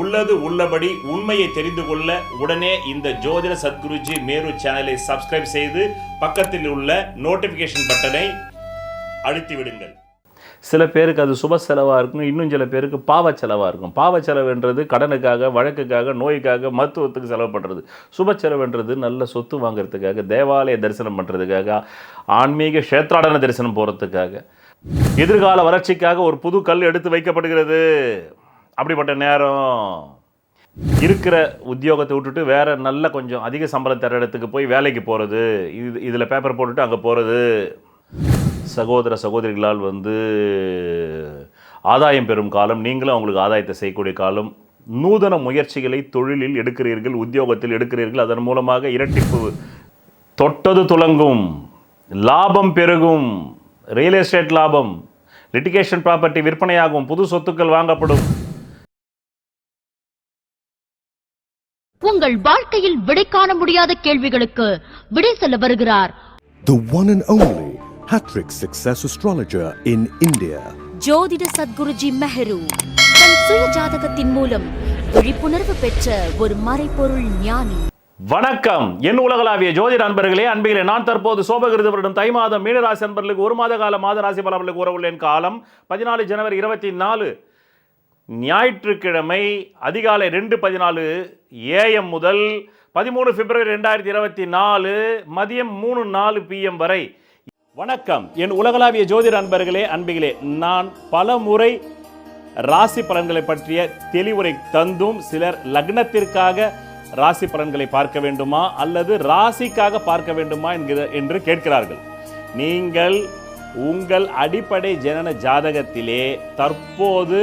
உள்ளது உள்ளபடி உண்மையை தெரிந்து கொள்ள உடனே இந்த ஜோதிட சத்குருஜி மேரு சேனலை சப்ஸ்கிரைப் செய்து பக்கத்தில் உள்ள நோட்டிஃபிகேஷன் பட்டனை அழுத்தி விடுங்கள். சில பேருக்கு அது சுப செலவாக இருக்கும் இன்னும் சில பேருக்கு பாவ செலவாக இருக்கும். பாவ செலவுன்றது கடனுக்காக வழக்குக்காக நோய்க்காக மருத்துவத்துக்கு செலவு பண்ணுறது சுப செலவுன்றது நல்ல சொத்து வாங்குறதுக்காக தேவாலய தரிசனம் பண்ணுறதுக்காக ஆன்மீக க்ஷேத்ராடன தரிசனம் போகிறதுக்காக எதிர்கால வளர்ச்சிக்காக ஒரு புது கல் எடுத்து வைக்கப்படுகிறது. அப்படிப்பட்ட நேரம் இருக்கிற உத்தியோகத்தை விட்டுட்டு வேற நல்ல கொஞ்சம் அதிக சம்பளம் தர இடத்துக்கு போய் வேலைக்கு போகிறது இது இதில் பேப்பர் போட்டுட்டு அங்கே போகிறது சகோதர சகோதரிகளால் வந்து ஆதாயம் பெறும் காலம் நீங்களும் அவங்களுக்கு ஆதாயத்தை செய்யக்கூடிய காலம். நூதன முயற்சிகளை தொழிலில் எடுக்கிறீர்கள் உத்தியோகத்தில் எடுக்கிறீர்கள். அதன் மூலமாக இரட்டிப்பு தொட்டது துலங்கும் லாபம் பெருகும் ரியல் எஸ்டேட் லாபம் லிட்டிகேஷன் ப்ராப்பர்ட்டி விற்பனையாகும் புது சொத்துக்கள் வாங்கப்படும். உங்கள் வாழ்க்கையில் விடை காண முடியாத கேள்விகளுக்கு விடை சொல்ல வருகிறார். The one and only Hattrick Success Astrologer in India. ஜோதிட சத்குருஜி மெஹரு தன் சுய ஜாதகத்தின் மூலம் விழிப்புணர்வு பெற்ற ஒரு மறைபொருள் ஞானி. வணக்கம். என் உலகளாவிய ஜோதிட அன்பர்களே அன்பிகளே நான் தற்போது சோபகிருத வருடம் தை மாதம் மீனராசி அன்பர்களுக்கு ஒரு மாத கால மாத ராசி பலன்களுக்கு கூற உள்ளேன் காலம் பதினாலு ஜனவரி இருபத்தி நாலு. ஞாயிற்றுக்கிழமை அதிகாலை ரெண்டு பதினாலு ஏஎம் முதல் பதிமூணு பிப்ரவரி ரெண்டாயிரத்தி இருபத்தி நாலு மதியம் மூணு நாலு பிஎம் வரை. வணக்கம். என் உலகளாவிய ஜோதிட அன்பர்களே அன்பிகளே நான் பல முறை ராசி பலன்களை பற்றிய தெளிவுரை தந்தும் சிலர் லக்னத்திற்காக ராசி பலன்களை பார்க்க வேண்டுமா அல்லது ராசிக்காக பார்க்க வேண்டுமா என்கிற என்று கேட்கிறார்கள். நீங்கள் உங்கள் அடிப்படை ஜனன ஜாதகத்திலே தற்போது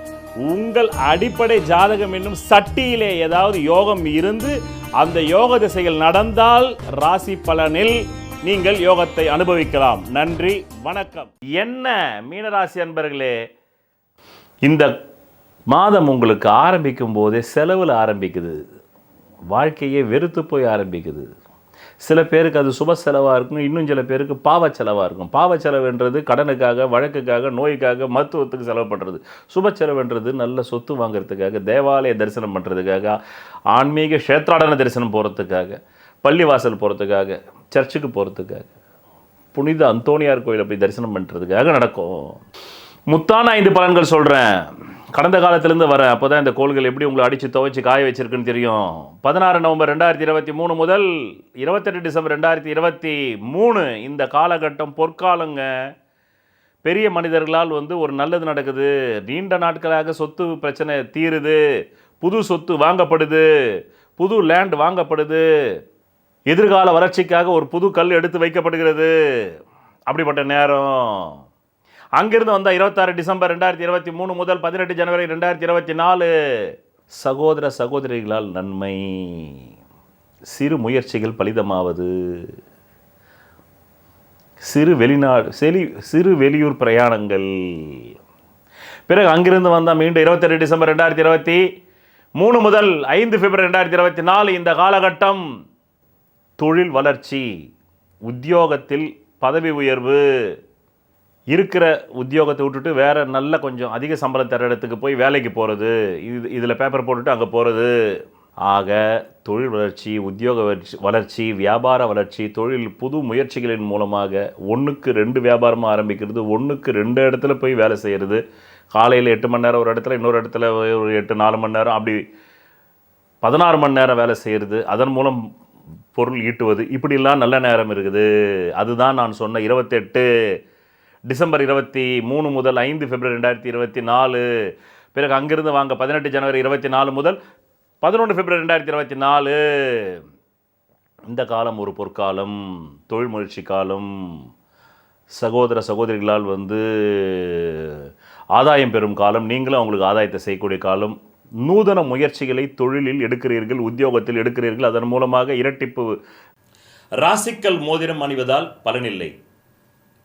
உங்கள் அடிப்படை ஜாதகம் என்னும் சட்டியிலே ஏதாவது யோகம் இருந்து அந்த யோக திசைகள் நடந்தால் ராசி பலனில் நீங்கள் யோகத்தை அனுபவிக்கலாம். நன்றி வணக்கம். என்ன மீனராசி அன்பர்களே இந்த மாதம் உங்களுக்கு ஆரம்பிக்கும் போதே செலவில் ஆரம்பிக்குது. வாழ்க்கையே வெறுத்து போய் ஆரம்பிக்குது. சில பேருக்கு அது சுப செலவாக இருக்கும் இன்னும் சில பேருக்கு பாவ செலவாக இருக்கும். பாவ செலவுன்றது கடனுக்காக வழக்குக்காக நோய்க்காக மருத்துவத்துக்கு செலவு பண்ணுறது சுப செலவுன்றது நல்ல சொத்து வாங்குறதுக்காக தேவாலய தரிசனம் பண்ணுறதுக்காக ஆன்மீக க்ஷேத்ராடன தரிசனம் போகிறதுக்காக பள்ளிவாசல் போகிறதுக்காக சர்ச்சுக்கு போகிறதுக்காக புனித அந்தோணியார் கோயிலை போய் தரிசனம் பண்ணுறதுக்காக நடக்கும். முத்தான ஐந்து பலன்கள் சொல்கிறேன் கடந்த காலத்திலேருந்து வரேன் அப்போ தான் இந்த கோள்கள் எப்படி உங்களை அடித்து துவைச்சு காய வச்சிருக்குன்னு தெரியும். பதினாறு நவம்பர் ரெண்டாயிரத்தி இருபத்தி மூணு முதல் இருபத்தெட்டு டிசம்பர் ரெண்டாயிரத்தி இருபத்தி மூணு இந்த காலகட்டம் பொற்காலங்க. பெரிய மனிதர்களால் வந்து ஒரு நல்லது நடக்குது. நீண்ட நாட்களாக சொத்து பிரச்சனை தீருது. புது சொத்து வாங்கப்படுது. புது லேண்ட் வாங்கப்படுது. எதிர்கால வளர்ச்சிக்காக ஒரு புது கல் எடுத்து வைக்கப்படுகிறது. அப்படிப்பட்ட நேரம். அங்கிருந்து வந்தால் இருபத்தாறு டிசம்பர் ரெண்டாயிரத்தி இருபத்தி மூணு முதல் பதினெட்டு ஜனவரி ரெண்டாயிரத்தி இருபத்தி நாலு. சகோதர சகோதரிகளால் நன்மை. சிறு முயற்சிகள் பலிதமாவது. சிறு வெளிநாடு செலி சிறு வெளியூர் பிரயாணங்கள். பிறகு அங்கிருந்து வந்தால் மீண்டும் இருபத்தெட்டு டிசம்பர் ரெண்டாயிரத்தி இருபத்தி மூணு முதல் ஐந்து பிப்ரவரி ரெண்டாயிரத்தி இருபத்தி நாலு. இந்த காலகட்டம் தொழில் வளர்ச்சி உத்தியோகத்தில் பதவி உயர்வு இருக்கிற உத்தியோகத்தை விட்டுட்டு வேறு நல்ல கொஞ்சம் அதிக சம்பளம் தர இடத்துக்கு போய் வேலைக்கு போகிறது இது இதில் பேப்பர் போட்டுட்டு அங்கே போகிறது ஆக தொழில் வளர்ச்சி உத்தியோக வளர்ச்சி வளர்ச்சி வியாபார வளர்ச்சி தொழில் புது முயற்சிகளின் மூலமாக ஒன்றுக்கு ரெண்டு வியாபாரமாக ஆரம்பிக்கிறது ஒன்றுக்கு ரெண்டு இடத்துல போய் வேலை செய்கிறது காலையில் எட்டு மணி நேரம் ஒரு இடத்துல இன்னொரு இடத்துல ஒரு எட்டு நாலு மணி நேரம் அப்படி பதினாறு மணி நேரம் வேலை செய்கிறது அதன் மூலம் பொருள் ஈட்டுவது. இப்படிலாம் நல்ல நேரம் இருக்குது. அதுதான் நான் சொன்ன இருபத்தெட்டு டிசம்பர் இருபத்தி மூணு முதல் ஐந்து பிப்ரவரி ரெண்டாயிரத்தி இருபத்தி நாலு. பிறகு அங்கிருந்து வாங்க பதினெட்டு ஜனவரி இருபத்தி நாலு முதல் பதினொன்று பிப்ரவரி ரெண்டாயிரத்தி இருபத்தி நாலு. இந்த காலம் ஒரு பொற்காலம் தொழில் முயற்சி காலம். சகோதர சகோதரிகளால் வந்து ஆதாயம் பெறும் காலம் நீங்களும் அவங்களுக்கு ஆதாயத்தை செய்யக்கூடிய காலம். நூதன முயற்சிகளை தொழிலில் எடுக்கிறீர்கள் உத்தியோகத்தில் எடுக்கிறீர்கள் அதன் மூலமாக இரட்டிப்பு. ராசிக்கல் மோதிரம் அணிவதால் பலனில்லை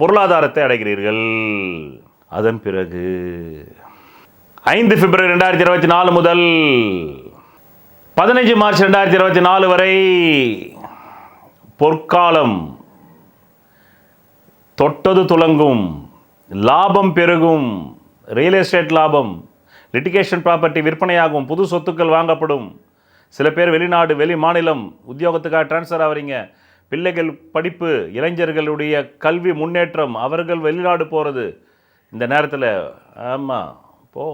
பொருளாதாரத்தை அடைகிறீர்கள். அதன் பிறகு ஐந்து பிப்ரவரி ரெண்டாயிரத்தி இருபத்தி நாலு முதல் பதினைஞ்சு மார்ச் ரெண்டாயிரத்தி இருபத்தி நாலு வரை பொற்காலம் தொட்டது துலங்கும் லாபம் பெருகும் ரியல் எஸ்டேட் லாபம் லிட்டிகேஷன் ப்ராப்பர்ட்டி விற்பனையாகும் புது சொத்துக்கள் வாங்கப்படும். சில பேர் வெளிநாடு வெளி மாநிலம் உத்தியோகத்துக்காக ட்ரான்ஸ்ஃபர் ஆகிறீங்க பிள்ளைகள் படிப்பு இளைஞர்களுடைய கல்வி முன்னேற்றம் அவர்கள் வெளிநாடு போகிறது இந்த நேரத்தில் ஆமாம் போ.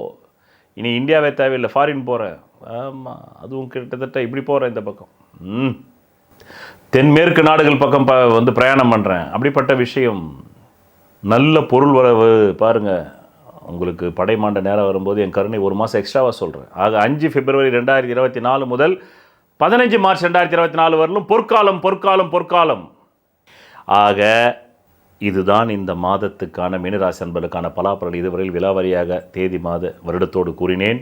இனி இந்தியாவே தேவையில்லை ஃபாரின் போகிறேன் ஆமாம் அதுவும் கிட்டத்தட்ட இப்படி போகிறேன் இந்த பக்கம். ம். தென்மேற்கு நாடுகள் பக்கம் ப வந்து பிரயாணம் பண்ணுறேன் அப்படிப்பட்ட விஷயம் நல்ல பொருள் வரவு பாருங்கள் உங்களுக்கு படைமாண்ட நேரம் வரும்போது என் கருணை ஒரு மாதம் எக்ஸ்ட்ராவாக சொல்கிறேன் ஆக அஞ்சு பிப்ரவரி ரெண்டாயிரத்தி இருபத்தி நாலு முதல் பதினஞ்சு மார்ச் ரெண்டாயிரத்தி இருபத்தி நாலு வரலும் பொற்காலம் பொற்காலம் பொற்காலம். ஆக இதுதான் இந்த மாதத்துக்கான மீனராசி அன்பர்களுக்கான பலாப்பலன். இதுவரையில் விலாவரியாக தேதி மாத வருடத்தோடு கூறினேன்.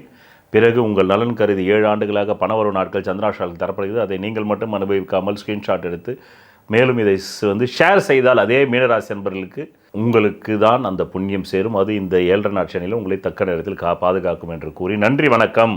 பிறகு உங்கள் நலன் கருதி ஏழு ஆண்டுகளாக பணவரவு நாட்கள் சந்திராஷால் தரப்படுகிறது. அதை நீங்கள் மட்டும் அனுபவிக்காமல் ஸ்க்ரீன்ஷாட் எடுத்து மேலும் இதை வந்து ஷேர் செய்தால் அதே மீனராசி அன்பர்களுக்கு உங்களுக்கு தான் அந்த புண்ணியம் சேரும். அது இந்த ஏழரை நாட்சனிலும் உங்களை தக்க நேரத்தில் கா பாதுகாக்கும் என்று கூறி நன்றி வணக்கம்.